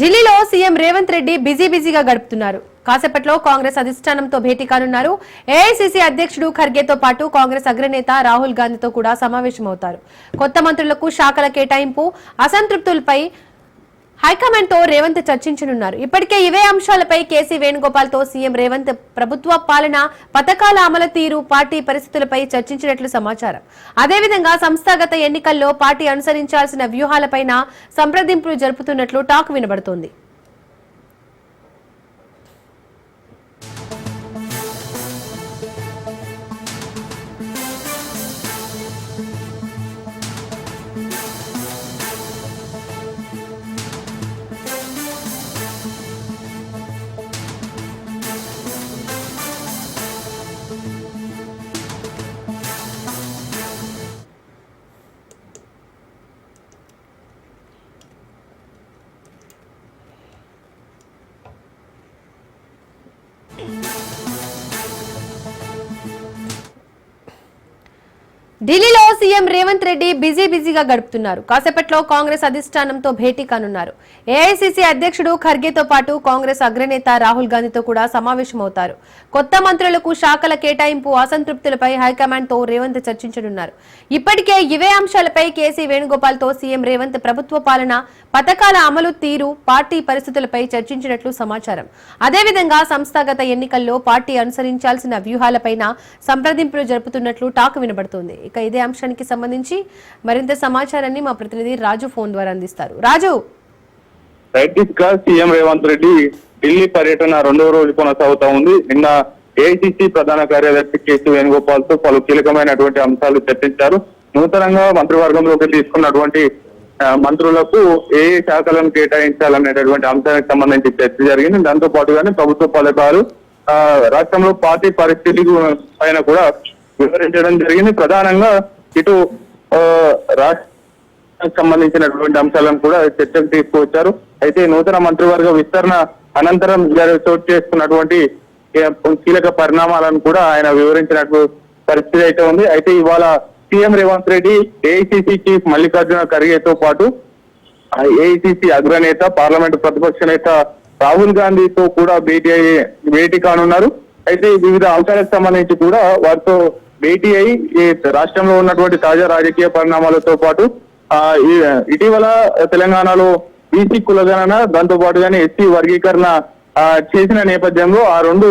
ఢిల్లీలో CM Revanth Reddy busy బిజీగా గడుపుతున్నారు. కాసేపట్లో కాంగ్రెస్ అధిష్టానంతో భేటీ కానున్నారు. ఏఐసీసీ అధ్యక్షుడు ఖర్గేతో పాటు కాంగ్రెస్ అగ్రనేత రాహుల్ గాంధీతో కూడా సమావేశమవుతారు. కొత్త మంత్రులకు శాఖల కేటాయింపు అసంతృప్తులపై హైకమాండ్తో రేవంత్ చర్చించనున్నారు. ఇప్పటికే ఇవే అంశాలపై కేసీ వేణుగోపాల్తో సీఎం రేవంత్ ప్రభుత్వ పాలన పథకాల అమలు తీరు పార్టీ పరిస్థితులపై చర్చించినట్లు సమాచారం. అదేవిధంగా సంస్థాగత ఎన్నికల్లో పార్టీ అనుసరించాల్సిన వ్యూహాలపైన సంప్రదింపులు జరుపుతున్నట్లు టాక్ వినబడుతోంది. ఢిల్లీలో సీఎం రేవంత్ రెడ్డి బిజీ బిజీగా గడుపుతున్నారు. కాసేపట్లో కాంగ్రెస్ అధిష్టానంతో భేటీ కానున్నారు. ఏఐసీసీ అధ్యక్షుడు ఖర్గేతో పాటు కాంగ్రెస్ అగ్రనేత రాహుల్ గాంధీతో కూడా సమావేశమవుతారు. కొత్త మంత్రులకు శాఖల కేటాయింపు అసంతృప్తులపై హైకమాండ్తో రేవంత్ చర్చించనున్నారు. ఇప్పటికే ఇవే అంశాలపై కేసీ వేణుగోపాల్తో సీఎం రేవంత్ ప్రభుత్వ పాలన పథకాల అమలు తీరు పార్టీ పరిస్థితులపై చర్చించినట్లు సమాచారం. అదేవిధంగా సంస్థాగత ఎన్నికల్లో పార్టీ అనుసరించాల్సిన వ్యూహాలపైన సంప్రదింపులు జరుపుతున్నట్లు టాక్ వినబడుతోంది. ఇక ఇదే అంశానికి సంబంధించి మరింత సమాచారాన్ని మా ప్రతినిధి రాజు ఫోన్ ద్వారా అందిస్తారు. రాజు! రైట్ సీఎం రేవంత్ రెడ్డి ఢిల్లీ పర్యటన రెండవ రోజు కొనసాగుతా ఉంది. నిన్న ఏఐసిసి ప్రధాన కార్యదర్శి కేసీ వేణుగోపాల్తో పలు కీలకమైనటువంటి అంశాలు చర్చించారు. నూతనంగా మంత్రివర్గంలోకి తీసుకున్నటువంటి మంత్రులకు ఏ శాఖలను కేటాయించాలనేటటువంటి అంశానికి సంబంధించి చర్చ జరిగింది. దాంతో పాటుగానే ప్రభుత్వ పథకాలు ఆ, రాష్ట్రంలో పార్టీ పరిస్థితి పైన కూడా వివరించడం జరిగింది. ప్రధానంగా ఇటు రాష్ట్రానికి సంబంధించినటువంటి అంశాలను కూడా చర్చకు తీసుకువచ్చారు. అయితే నూతన మంత్రివర్గ విస్తరణ అనంతరం చోటు చేసుకున్నటువంటి కీలక పరిణామాలను కూడా ఆయన వివరించినట్టు పరిస్థితి అయితే ఉంది. అయితే ఇవాళ CM Revanth Reddy AICC chief Mallikarjuna ఖర్గేతో పాటు ఏఐసిసి అగ్రనేత పార్లమెంట్ ప్రతిపక్ష నేత రాహుల్ గాంధీతో కూడా భేటీ అయ్యి భేటీ కానున్నారు. అయితే వివిధ అంశాలకు సంబంధించి కూడా వారితో భేటీ అయి ఈ రాష్ట్రంలో ఉన్నటువంటి తాజా రాజకీయ పరిణామాలతో పాటు ఆ ఈ- ఇటీవల తెలంగాణలో బీసీ కులగణన దాంతో పాటుగానే ఎస్సీ వర్గీకరణ చేసిన నేపథ్యంలో ఆ రెండు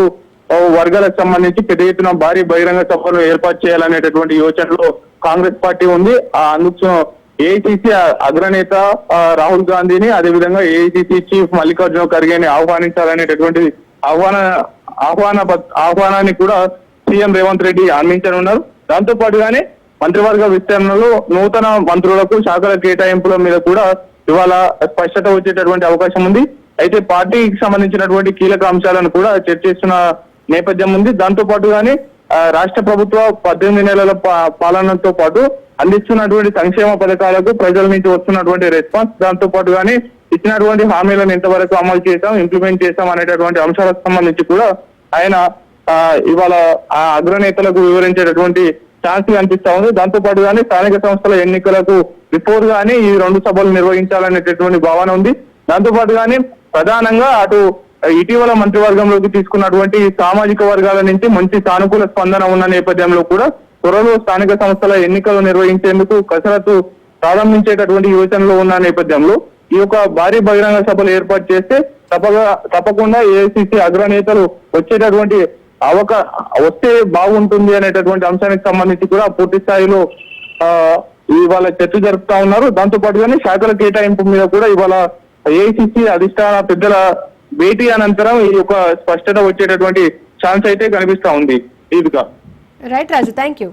వర్గాలకు సంబంధించి పెద్ద ఎత్తున భారీ బహిరంగ సభను ఏర్పాటు చేయాలనేటటువంటి యోచనలో కాంగ్రెస్ పార్టీ ఉంది. ఆ అందుకు ఏఐసిసి అగ్రనేత రాహుల్ గాంధీని అదేవిధంగా ఏఐసిసి చీఫ్ మల్లికార్జున ఖర్గేని ఆహ్వానించాలనేటటువంటి ఆహ్వాన ఆహ్వాన ఆహ్వానాన్ని కూడా సీఎం రేవంత్ రెడ్డి అందించనున్నారు దాంతో పాటుగానే మంత్రివర్గ విస్తరణలో నూతన మంత్రులకు శాఖల కేటాయింపుల మీద కూడా ఇవాళ స్పష్టత వచ్చేటటువంటి అవకాశం ఉంది. అయితే పార్టీకి సంబంధించినటువంటి కీలక అంశాలను కూడా చర్చిస్తున్న నేపథ్యం ఉంది. దాంతో పాటుగానే రాష్ట్ర ప్రభుత్వ పద్దెనిమిది నెలల పాలనతో పాటు అందిస్తున్నటువంటి సంక్షేమ పథకాలకు ప్రజల నుంచి వస్తున్నటువంటి రెస్పాన్స్ దాంతో పాటుగానే ఇచ్చినటువంటి హామీలను ఎంతవరకు అమలు చేశాం ఇంప్లిమెంట్ చేశాం అనేటటువంటి అంశాలకు సంబంధించి కూడా ఆయన ఇవాళ ఆ అగ్రనేతలకు వివరించేటటువంటి ఛాన్స్ కనిపిస్తా ఉంది. దాంతో కానీ స్థానిక సంస్థల ఎన్నికలకు బిఫోర్ కానీ ఈ రెండు సభలు నిర్వహించాలనేటటువంటి భావన ఉంది. దాంతో కానీ ప్రధానంగా అటు ఇటీవల మంత్రివర్గంలోకి తీసుకున్నటువంటి సామాజిక వర్గాల నుంచి మంచి సానుకూల స్పందన ఉన్న నేపథ్యంలో కూడా త్వరలో స్థానిక సంస్థల ఎన్నికలు నిర్వహించేందుకు కసరత్తు ప్రారంభించేటటువంటి యోచనలో ఉన్న నేపథ్యంలో ఈ యొక్క భారీ బహిరంగ సభలు ఏర్పాటు చేస్తే తప్పగా తప్పకుండా ఏఐసిసి అగ్రనేతలు వచ్చేటటువంటి అవకా వస్తే బాగుంటుంది అనేటటువంటి అంశానికి సంబంధించి కూడా పూర్తి స్థాయిలో ఇవాళ చర్చ జరుపుతా ఉన్నారు. దాంతో పాటుగానే శాఖల కేటాయింపు మీద కూడా ఇవాళ ఏఐసిసి అధిష్టాన పెద్దల భేటీ అనంతరం ఈ యొక్క స్పష్టత వచ్చేటటువంటి ఛాన్స్ అయితే కనిపిస్తా ఉంది. Deepika. Right Raju thank you